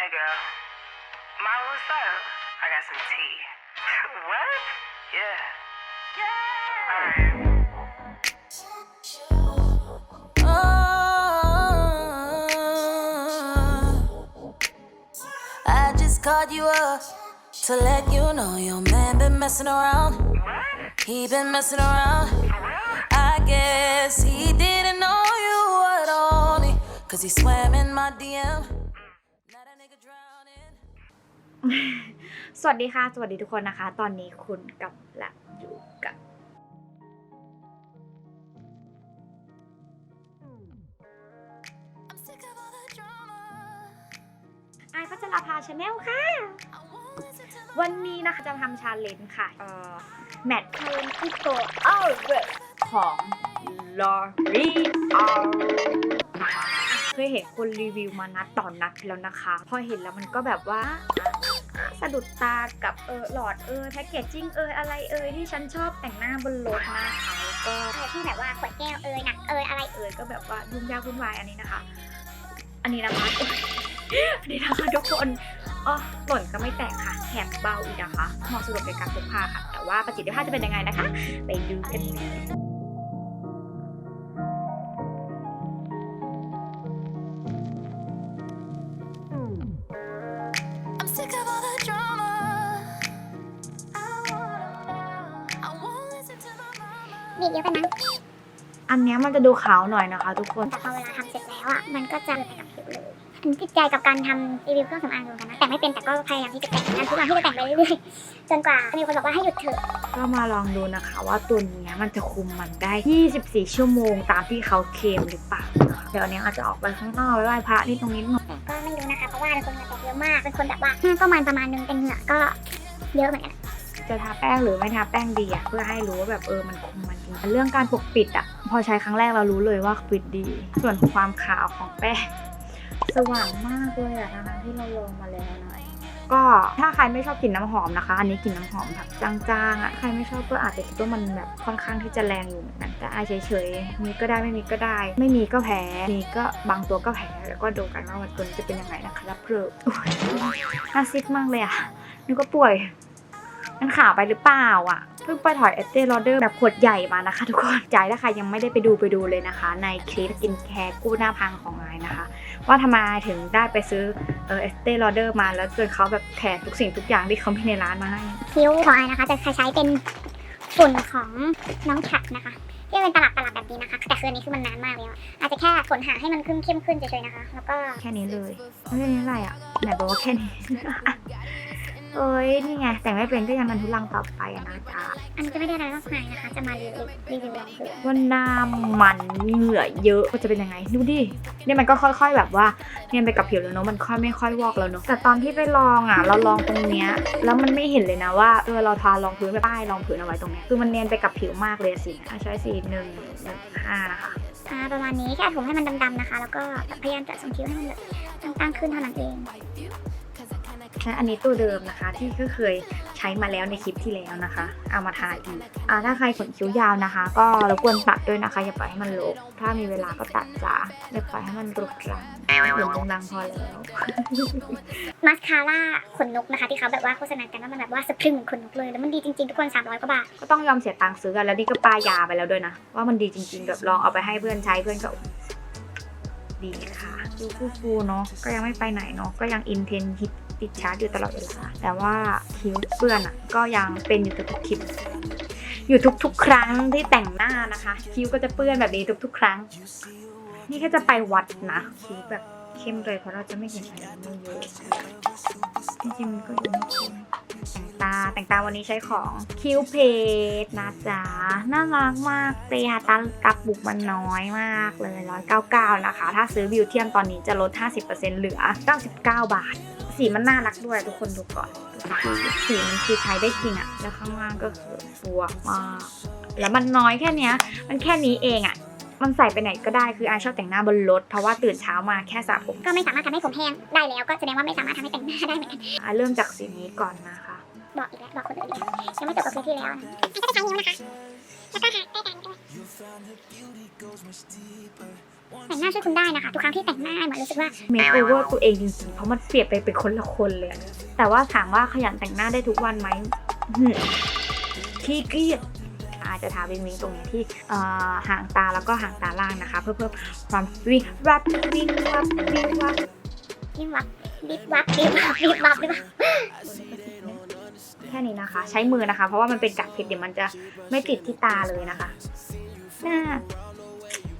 Hey girl. Ma, what's up? I got some tea. what? Yeah. Yeah. Alright. Oh, I just called you up to let you know your man been messing around. What? He been messing around. I guess he didn't know you at all. Cause he swam in my DM. สวัสดีค่ะ สวัสดีทุกคนนะคะ ตอนนี้คุณกับละอยู่กับ ไอพัชรภาชาแนลค่ะ วันนี้นะคะจะทำชาเลนจ์ค่ะ เอ่อ แมทคืนที่โกเอาเวของลอรีอาเคยเห็นคนรีวิวมานัดต่อนนัดแล้วนะคะ พอเห็นแล้วมันก็แบบว่า สะดุดตากับเออหลอดเออแพคเกจจิ้งเอออะไรเออที่ฉันชอบแต่งหน้าบนรถนะคะแล้วก็เออที่แบบว่าขวดแก้วเอยหนักเอยอะไรเอ่ยก็แบบว่ายุ่งยากวุ่นวายอันนี้นะคะ อันนี้นะคะอันนี้นะคะทุกคนอ๋อหล่นก็ไม่แตกค่ะแถมเบาอีกนะคะเหมาะสำหรับในการพกพาค่ะ แต่ว่าประสิทธิภาพจะเป็นยังไงนะคะ ไปดูกันเลย อันเนี้ยมันจะดูขาวหน่อยนะคะ ทุกคน แต่พอเวลาทำเสร็จแล้วอะ มันก็จะเกิดไปกับผิวเลยอันนี้ติดใจกับการทำรีวิวเครื่องสำอางอยู่เหมือนกันนะ แต่ไม่เป็นแต่ก็พยายามที่จะแต่งนะทุกวันที่จะแต่งไปเรื่อยๆ จนกว่ามีคนบอกว่าให้หยุดเถอะ ก็มาลองดูนะคะว่าตัวเนี้ยมันจะคุมมันได้ 24 ชั่วโมงตามที่เขาเคลมหรือเปล่านะคะเดี๋ยวอันเนี้ยอาจจะออกไปข้างนอกไปไหว้พระนี่ตรงนี้หน่อยแต่ก็ไม่รู้นะคะเพราะว่าเป็นคนเหงื่อแตกเยอะมาก เป็นคนแบบว่าก็มันประมาณนึงเป็นเหงื่อก็เยอะเหมือนกัน จะทาแป้งหรือไม่ทาแป้งดีอะเพื่อให้รู้ว่าแบบเออมันคุมมันจริงเรื่องการปกปิดอะพอใช้ครั้งแรกเรารู้เลยว่าปิดดี ส่วนความขาวของแป้งสว่างมากเลยอะทั้งที่เราลองมาแล้วหน่อยก็ถ้าใครไม่ชอบกลิ่นน้ำหอมนะคะ อันนี้กลิ่นน้ำหอมแบบจางๆอะใครไม่ชอบก็อาจจะคิดว่ามันแบบค่อนข้างที่จะแรงอยู่เหมือนกันแต่อายเฉยๆมีก็ได้ไม่มีก็ได้ ไม่มีก็แพ้มีก็บางตัวก็แพ้แล้วก็ดูกันว่ามันตัวนี้จะเป็นยังไงนะคะรับเพลิดน่าซิดมากเลยอะนึกว่าป่วย มันขาวไปหรือเปล่าอะเพิ่งไปถอยเอสเตอร์โรเดอร์แบบขวดใหญ่มานะคะทุกคนใจถ้าใครยังไม่ได้ไปดูไปดูเลยนะคะ ในคลิปกินแคร์กู้หน้าพังของไอนะคะ ว่าทำไมถึงได้ไปซื้อเออเอสเตอร์โรเดอร์มาแล้วจนเขาแบบแถมทุกสิ่งทุกอย่างที่เขามีในร้านมาให้คิ้วของไอนะคะจะใช้เป็นฝุ่นของน้องฉัดนะคะที่เป็นตลับตลับแบบนี้นะคะ แต่คืออันนี้คือมันนานมากแล้วอะอาจจะแค่ฝนหาให้มันขึ้นเข้มขึ้นเฉยๆนะคะ แล้วก็แค่นี้เลยไม่ใช่นี้อะไรอะไหนบอกว่าแค่นี้ เอ้ยนี่ไงแต่งไม่เป็นก็ยังนันทุลังต่อไปอะนะจ๊ะอันนี้จะไม่ได้อะไรมากมายนะคะ จะมารีวิวรีวิวรองพื้นว่าหน้ามันเหงื่อเยอะก็จะเป็นยังไงดูดิเนี่ยมันก็ค่อย ๆ แบบว่าเนียนไปกับผิวแล้วเนาะมันค่อยไม่ค่อยวอกแล้วเนาะแต่ตอนที่ไปลองอะ เราลองตรงเนี้ยแล้วมันไม่เห็นเลยนะว่าเออเราทารองพื้นแบบป้ายรองพื้นเอาไว้ตรงเนี้ยคือมันเนียนไปกับผิวมากเลยอะสีอะใช้สีหนึ่งหนึ่งห้านะคะอ่าประมาณนี้แค่ผมให้มันดำๆนะคะ แล้วก็พยายามจะทรงคิ้วให้มันแบบตั้งๆขึ้นเท่านั้นเอง ใช้อันนี้ตัวเดิมนะคะ ที่ก็เคยใช้มาแล้วในคลิปที่แล้วนะคะ เอามาทาอีกอ่าถ้าใครขนคิ้วยาวนะคะ ก็รบกวนตัดด้วยนะคะ อย่าปล่อยให้มันรกถ้ามีเวลาก็ตัดจ้าอย่าปล่อยให้มันรุกรังเหมือนตรงรังพอแล้วมาสคาร่าขนนกนะคะ ที่เขาแบบว่าโฆษณากันว่ามันแบบว่าสะพรึงเหมือนขนนกเลยแล้วมันดีจริงๆทุกคน300กว่าบาทก็ต้องยอมเสียตังค์ซื้อกันแล้วนี่ก็ปายาไปแล้วด้วยนะว่ามันดีจริงๆแบบลองเอาไปให้เพื่อนใช้เพื่อนก็ ดีค่ะดูฟูๆเนาะก็ยังไม่ไปไหนเนาะก็ยังอินเทนฮิตติดชาร์จอยู่ตลอดเวลาแต่ว่าคิ้วเปื้อนอะก็ยังเป็นอยู่ทุกๆคลิปอยู่ทุกๆ ครั้งที่แต่งหน้านะคะ คิ้วก็จะเปื้อนแบบนี้ทุก ๆ ครั้ง นี่แค่จะไปวัดนะคิ้วแบบเข้มเลยเพราะเราจะไม่เห็นอะไรไม่เยอะจริงๆมันก็ดูไม่เข้ม แต่งตาแต่งตาวันนี้ใช้ของคิวเพจนะจ๊ะน่ารักมากเลยค่ะตากับบุกมันน้อยมากเลย 199 นะคะ ถ้าซื้อบิวเทียมตอนนี้จะลด 50%เหลือ 99 บาท สีมันน่ารักด้วยทุกคนดูก่อนสีมันคือใช้ได้จริงอะแล้วข้างล่างก็คือฟัวมากแล้วมันน้อยแค่เนี้ยมันแค่นี้เองอะมันใส่ไปไหนก็ได้คืออาชอบแต่งหน้าบนรถเพราะว่าตื่นเช้ามาแค่สระผมก็ไม่สามารถทำให้ผมแห้งได้แล้วก็แสดงว่าไม่สามารถทำให้แต่งหน้าได้เหมือนกันอะเริ่มจากสีนี้ก่อนนะคะ บอกอีกแล้วบอกคนอื่นอีกแล้วยังไม่จบกับคลิปที่แล้วนะอันก็จะใช้นิ้วนะคะ แล้วก็หาใต้ตาด้วยแต่งหน้าช่วยคุณได้นะคะ ทุกครั้งที่แต่งหน้าเหมือนรู้สึกว่าเมคโอเวอร์ตัวเองจริงๆ เพราะมันเปลี่ยนไปเป็นคนละคนเลย แต่ว่าถามว่าขยันแต่งหน้าได้ทุกวันไหมขี้เกียจอาจจะทาวิงวิงตรงนี้ที่ห่างตาแล้วก็ห่างตาล่างนะคะ เพื่อเพิ่มความวิงวับวิงวับวิงวับยิ่งวับดิบวับดิบวับดิบวับดิบวับ แค่นี้นะคะ ใช้มือนะคะ เพราะว่ามันเป็นกากเพชรเดี๋ยวมันจะไม่ติดที่ตาเลยนะคะหน้า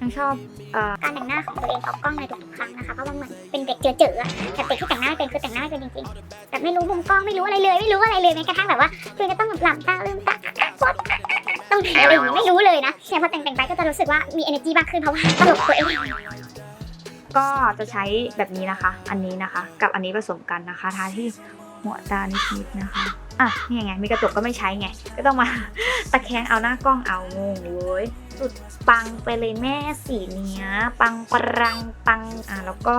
ยังชอบอการแต่งหน้าของตัวเองออกกล้องในทุกๆครั้งนะคะเพราะว่าเหมือนเป็นเด็กเจอเจออแต่เด็กที่แต่งหน้าไม่เป็นคือแต่งหน้าไม่เป็นจริงๆแต่ไม่รู้มุมกล้องไม่รู้อะไรเลย ไม่รู้อะไรเลยแม้กระทั่งแบบว่าคือจะต้องหลับตาลืมตาปดต้องทำอะไรอย่างงี้ไม่รู้เลยนะแต่พอแต่งๆไปก็จะรู้สึกว่ามี energy มากขึ้นเพราะว่าตลกตัวเองก็จะใช้แบบนี้นะคะ อันนี้นะคะ กับอันนี้ผสมกันนะคะทาที่หัวตานิดๆนะคะ อะนี่ไงมีกระจกก็ไม่ใช้ไง ก็ต้องมาตะแคงเอาหน้ากล้องเอางงเว้ยสุดปังไปเลยแม่สีเนี้ย ปังปรังปังอะแล้วก็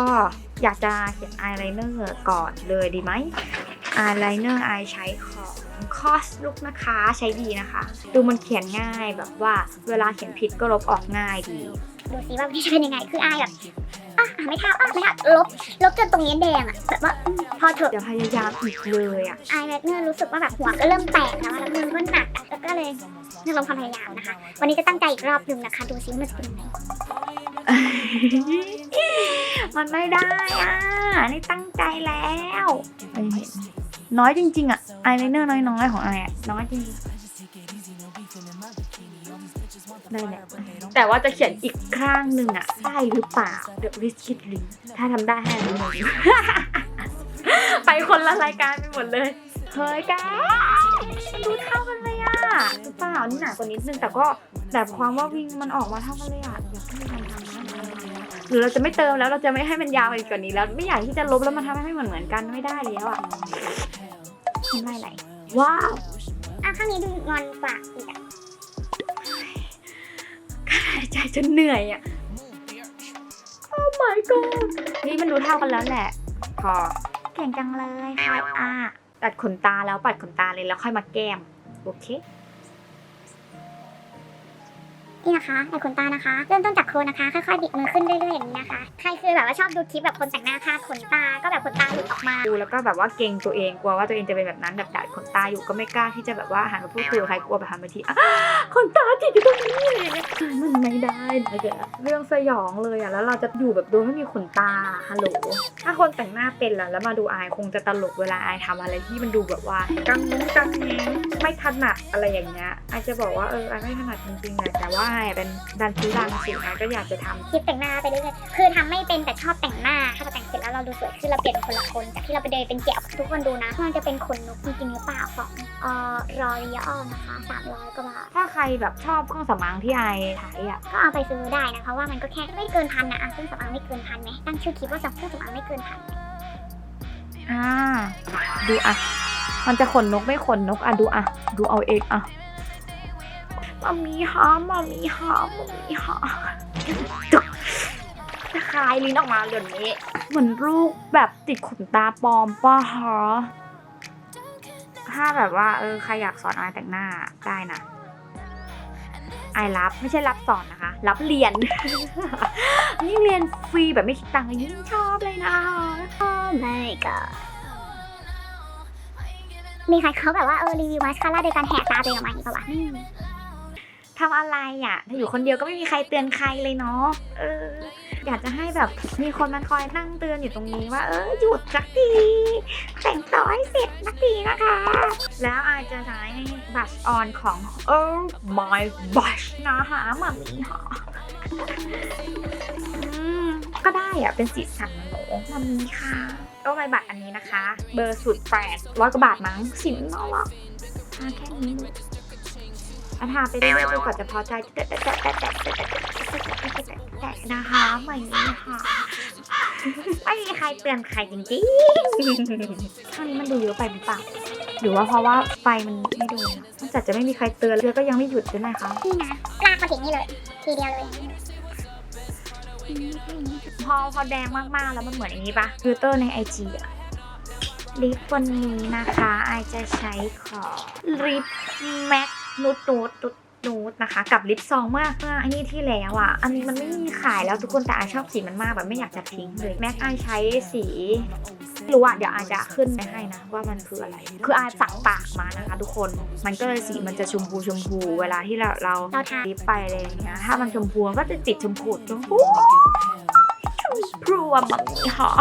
อยากจะเขียนอายไลเนอร์ก่อนเลยดีไหมอายไลเนอร์อายใช้ของคอสลุกนะคะใช้ดีนะคะ ดูมันเขียนง่ายแบบว่าเวลาเขียนผิดก็ลบออกง่ายดี ดูสิว่าวันนี้จะเป็นยังไง คืออายแบบอะอะไม่ทับอะไม่ทับลบ ลบจนตรงนี้แดงอะ แบบว่าอืมพอเถอะ เดี๋ยวพยายามอีกเลยอะอายแบบเนื่อรู้สึกว่าแบบหัวก็เริ่มแตกแล้วอะแล้วมือก็หนักอะแล้วก็เลยยังลงความพยายามนะคะ วันนี้จะตั้งใจอีกรอบหนึ่งนะคะ ดูซิว่ามันจะเป็นยังไงมันไม่ได้อะ นี่ตั้งใจแล้วไม่เห็นน้อยจริง ๆ อะ อายไลเนอร์น้อยๆของอายอะน้อยจริง ๆได้แหละแต่ว่าจะเขียนอีกข้างหนึ่งอะได้หรือเปล่าเดี๋ยวริสคิดลิงถ้าทำได้ให้อันนี้หนึ่งไปคนละรายการไปหมดเลย เฮ้ยแกมันดูเท่ากันเลยอะหรือเปล่านี่หนากว่านิดนึง แต่ก็แบบความว่าวิงมันออกมาเท่ากันเลยอะอยากให้มันทำนะหรือเราจะไม่เติมแล้วเราจะไม่ให้มันยาวไปกว่านี้แล้ว ไม่อยากที่จะลบแล้วมันทำให้ไม่เหมือนเหมือนกันไม่ได้แล้วอะทำไรไหลว้าวอะข้างนี้ดูงอนกว่าอีกอะหายใจจนเหนื่อยอะ โอ้ my god นี่มันดูเท่ากันแล้วแหละ พอ เก่งจังเลยค่ะอะตัดขนตาแล้วปัดขนตาเลยแล้วค่อยมาแก้ม โอเค นี่นะคะแต่ขนตานะคะ เริ่มต้นจากโคนนะคะ ค่อยๆบิดมือขึ้นเรื่อยๆอย่างนี้นะคะ ว่าชอบดูคลิปแบบคนแต่งหน้าคาขนตา ก็แบบขนตาหลุดออกมา ดูแล้วก็แบบว่าเกรงตัวเองกลัวว่าตัวเองจะเป็นแบบนั้นแบบดัดขนตาอยู่ก็ไม่กล้าที่จะแบบว่าหันมาพูดคุยกับใครกลัวแบบหันไปทีอะขนตาติดอยู่ตรงนี้เลยนะมันไม่ได้นะแกเรื่องสยองเลยอะแล้วเราจะอยู่แบบโดยไม่มีขนตาฮัลโหลถ้าคนแต่งหน้าเป็นล่ะแล้วมาดูอายคงจะตลกเวลาอายทำอะไรที่มันดูแบบว่ากังงกังเงงไม่ถนัดอะไรอย่างเงี้ยอายจะบอกว่าเอออายไม่ถนัดจริงๆนะแต่ว่าอายเป็นดันทุรังสิอายก็อยากจะทำคลิปแต่งหน้าไปเรื่อยๆคือทำไม่เป็นแต่ชอบแต่งหน้า ถ้าเราแต่งเสร็จแล้วเราดูสวยขึ้นเราเปลี่ยนเป็นคนละคนจากที่เราไปเดินเป็นเจียวทุกคนดูนะมันจะเป็นขนนกจริงๆหรือเปล่าของเอ่อรอริออนะคะสามร้อยกว่าบาทถ้าใครแบบชอบเครื่องสำอางที่อายใช้อะก็เอาไปซื้อได้นะเพราะว่ามันก็แค่ไม่เกินพันนะอะเครื่องสำอางไม่เกินพันไหมตั้งชื่อคลิปว่าเครื่องสำอางไม่เกินพันอ่าดูอะ มันจะขนนกไม่ขนนกอะดูอะ ดูเอาเองอะมามีหามามีหามามีหาจุก จะคายลิ้นออกมาเดี๋ยวนี้ เหมือนลูกแบบติดขนตาปลอมป่ะฮะถ้าแบบว่าเออใครอยากสอนอายแต่งหน้าได้นะอายรับไม่ใช่รับสอนนะคะ รับเรียน ยิ่งเรียนฟรีแบบไม่คิดตังค์ยิ่งชอบเลยนะคะไม่ก็มีใครเขาแบบว่าเออรีวิวมาสคาร่าโดยการแหกตาตัวเองออกมาอย่างนี้ปะวะอืมทำอะไรอะถ้าอยู่คนเดียวก็ไม่มีใครเตือนใครเลยเนาะเออ อยากจะให้แบบมีคนมาคอยนั่งเตือนอยู่ตรงนี้ว่าเออหยุดสักทีแต่งต่อให้เสร็จสักทีนะคะ แล้วอายจะใช้บัชออนของ Oh my Brush นะคะมามีค่ะอืมก็ได้อะเป็นสีสันโหลมามีค่ะก็ใบบัตรอันนี้นะคะ เบอร์สุดแปดร้อยกว่าบาทมั้งสินน่ารักแค่นี้เลยอาทาไปเรื่อยๆจนกว่าจะพอใจแตะแตะแตะแตะแตะ แตะแตะแตะนะคะไม่มีค่ะไม่มีใครเตือนใครจริงๆข้างนี้มันดูเยอะไปหรือเปล่าหรือว่าเพราะว่าไฟมันไม่ดูนะนอกจากจะไม่มีใครเตือนเรือก็ยังไม่หยุดใช่ไหมคะนี่นะลากมาถึงนี่เลย ทีเดียวเลยพอพอแดงมากๆแล้วมันเหมือนอย่างนี้ปะฟิลเตอร์ในไอจีอะลิปวันนี้นะคะไอจะใช้ของลิปแม็กนูดนูด นูดนะคะ กับลิปซองมากมากอันนี้ที่แล้วอะ อันนี้มันไม่มีขายแล้วทุกคนแต่อาชอบสีมันมากแบบไม่อยากจะทิ้งเลย แม็กอาใช้สีไม่รู้อะเดี๋ยวอายจะขึ้นไปให้นะ ว่ามันคืออะไร คืออาสักปากมานะคะ ทุกคนมันก็เลยสีมันจะชมพูชมพูเวลาที่เราเราทาลิปไปอะไรอย่างเงี้ยถ้ามันชมพูก็จะติดชมพูชมพูพรวมแบบนี้ค่ะ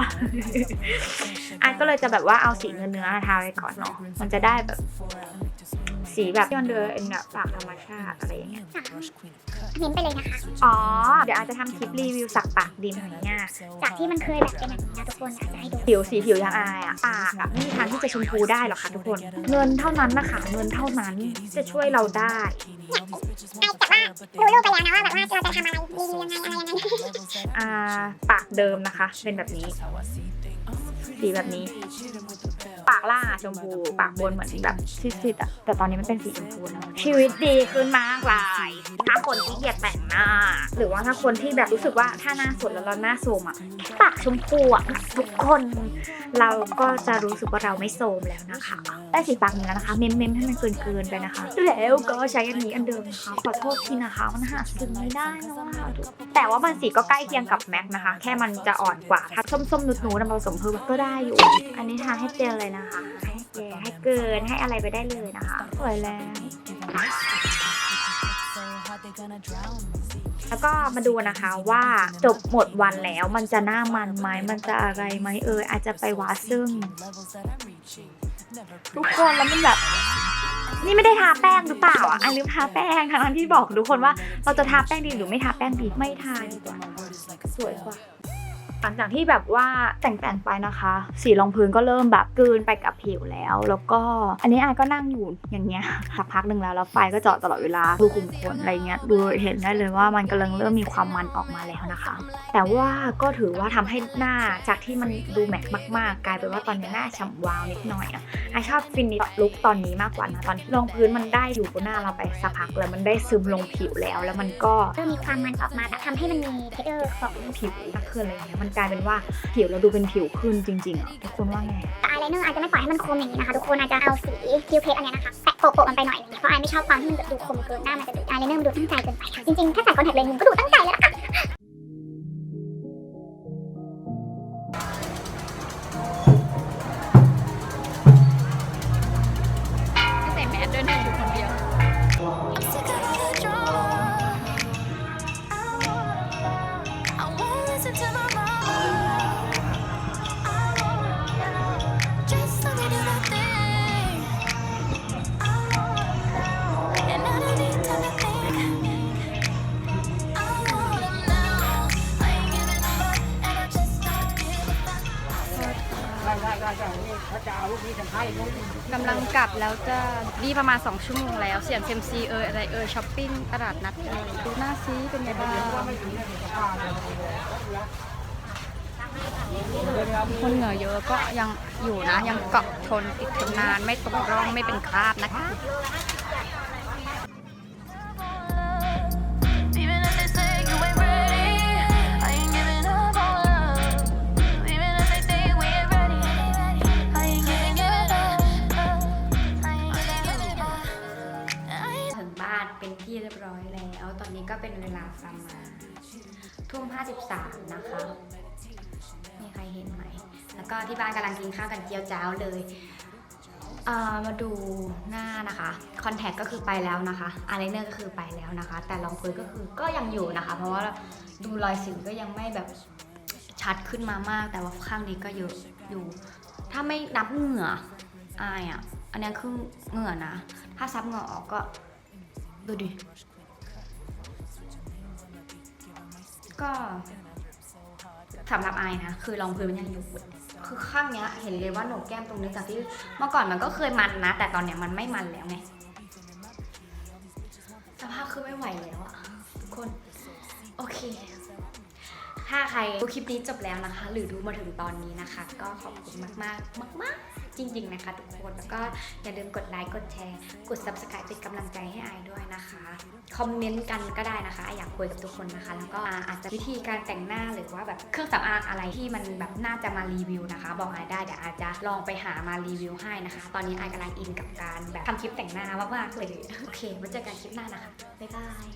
อันก็เลยจะแบบว่าเอาสีเนื้อเนื้อทาไว้ก่อนเนาะมันจะได้แบบ สีแบบที่มันเดินเป็นแบบปากธรรมชาติอะไรอย่างเงี้ยเน้นไปเลยนะคะ อ๋อ เดี๋ยวอาจจะทำคลิปรีวิวสักปากดิมหอยง่าจากที่มันเคยแบบเป็นอย่างนี้นะทุกคนอาจจะให้ดูผิวสีผิวอย่างอายอะปากอะไม่มีทางที่จะชมพูได้หรอกค่ะทุกคน เงินเท่านั้นนะคะเงินเท่านั้นจะช่วยเราได้แต่ว่ารู้รูปไปแล้วนะว่าแบบว่าเราจะทำอะไรรีวิวยังไงอะไรยังไงอ่าปากเดิมนะคะ เป็นแบบนี้ สีแบบนี้ ปากล่างอะชมพู ปากบนเหมือนแบบซีดๆอะแต่ตอนนี้มันเป็นสีชมพูนะชีวิตดีขึ้นมากเลยถ้าคนที่เกียจแต่งหน้า หรือว่าถ้าคนที่แบบรู้สึกว่าถ้าหน้าสดแล้วเราหน้าโทรมอะแค่ปากชมพูอะทุกคน เราก็จะรู้สึกว่าเราไม่โทรมแล้วนะคะได้สีปากนี้แล้วนะคะ เม้มเม้มให้มันเกินๆไปนะคะ แล้วก็ใช้อันนี้อันเดิมนะคะขอโทษทีนะคะมันหาซื้อไม่ได้แล้วอะคนแต่ว่ามันสีก็ใกล้เคียงกับแม็กนะคะ แค่มันจะอ่อนกว่าถ้าส้มๆนุดๆนำผสมเพิ่มก็ได้อยู่ อันนี้ทาให้เจลเลยนะคะ ให้เจลให้เกินให้อะไรไปได้เลยนะคะ สวยแล้ว แล้วก็มาดูนะคะว่าจบหมดวันแล้วมันจะหน้ามันไหมมันจะอะไรไหมเอออาจจะไปวาซึ่ง ทุกคนแล้วมันแบบนี่ไม่ได้ทาแป้งหรือเปล่าอะอันลืมทาแป้งทั้งที่บอกทุกคนว่าเราจะทาแป้งดีหรือไม่ทาแป้งดีไม่ทาดีกว่าสวยกว่า หลังจากที่แบบว่าแต่งแต่งไปนะคะ สีรองพื้นก็เริ่มแบบกืนไปกับผิวแล้ว แล้วก็อันนี้อายก็นั่งอยู่อย่างเงี้ยสักพักหนึ่งแล้วแล้วไฟก็เจาะตลอดเวลาดูขุ่มขนอะไรเงี้ยดูเห็นได้เลยว่ามันกำลังเริ่มมีความมันออกมาแล้วนะคะ แต่ว่าก็ถือว่าทำให้หน้าจากที่มันดูแมทมาก ๆ กลายเป็นว่าตอนนี้หน้าฉ่ำวาวนิดหน่อยอะไอชอบฟินิชลุคตอนนี้มากกว่านะตอนที่รองพื้นมันได้อยู่บนหน้าเราไปสักพักแล้วมันได้ซึมลงผิวแล้ว แล้วมันก็เริ่มมีความมันออกมาแต่ทำให้มันมีเทคเจอร์ของผิวมากขึ้นอะไรอย่างเงี้ยมันกลายเป็นว่าผิวเราดูเป็นผิวขึ้นจริงๆอะทุกคนว่าไงแต่อายไลเนอร์อาจจะไม่ปล่อยให้มันคมอย่างนี้นะคะทุกคนอาจจะเอาสีคิวเพสอันเนี้ยนะคะแปะโปะๆมันไปหน่อยนึงเพราะอายไม่ชอบความที่มันดูคมเกินหน้ามันจะดูอายไลเนอร์มันดูตั้งใจเกินไปค่ะจริงๆถ้าใส่คอนแทคเลนส์มันก็ดูตั้งใจแล้วนะคะใส่แมสด้วยนะอยู่คน กำลังกลับแล้วจะนี่ประมาณ 2 ชั่วโมงแล้ว เสียงเซมซีเอออะไรเออช้อปปิ้งตลาดนัดเออดูหน้าซีเป็นไงบ้างคนเหงื่อเยอะก็ยังอยู่นะ ยังเกาะทนติดทนนานไม่ตกร่องไม่เป็นคราบนะคะ ตอนนี้ก็เป็นเวลาประมาณทุ่ม53 นะคะ มีใครเห็นไหม แล้วก็ที่บ้านกำลังกินข้าวกันเจียวจ้าวเลยมาดูหน้านะคะคอนแทคก็คือไปแล้วนะคะอายไลเนอร์ก็คือไปแล้วนะคะ แต่รองพื้นก็คือก็ยังอยู่นะคะ เพราะว่าดูรอยสิวก็ยังไม่แบบชัดขึ้นมามาก แต่ว่าข้างนี้ก็เยอะอยู่ ถ้าไม่นับเหงื่ออายอะ อันนี้คือเหงื่อนะ ถ้าซับเหงื่อออกก็ดูดิ ก็สำหรับไอนะ คือรองพื้นมันยังอยู่คือข้างเนี้ย เห็นเลยว่าโหนกแก้มตรงนี้จากที่เมื่อก่อนมันก็เคยมันนะ แต่ตอนเนี้ยมันไม่มันแล้วไงสภาพคือไม่ไหวแล้วอะทุกคน โอเค ถ้าใครดูคลิปนี้จบแล้วนะคะ หรือดูมาถึงตอนนี้นะคะ ก็ขอบคุณมาก ๆ มาก ๆ จริง ๆ นะคะทุกคนแล้วก็อย่าลืมกดไลค์กดแชร์ กด subscribe เป็นกำลังใจให้ไอายด้วยนะคะ คอมเมนต์กันก็ได้นะคะไอายอยากคุยกับทุกคนนะคะ แล้วก็อ่าอาจจะวิธีการแต่งหน้าหรือว่าแบบเครื่องสำอางอะไรที่มันแบบน่าจะมารีวิวนะคะ บอกไอายได้เดี๋ยวอาจจะลองไปหามารีวิวให้นะคะ ตอนนี้ไอายกำลังอินกับการแบบทำคลิปแต่งหน้ามากๆเลยโอเคไว้เจอกันคลิปหน้านะคะบ๊ายบาย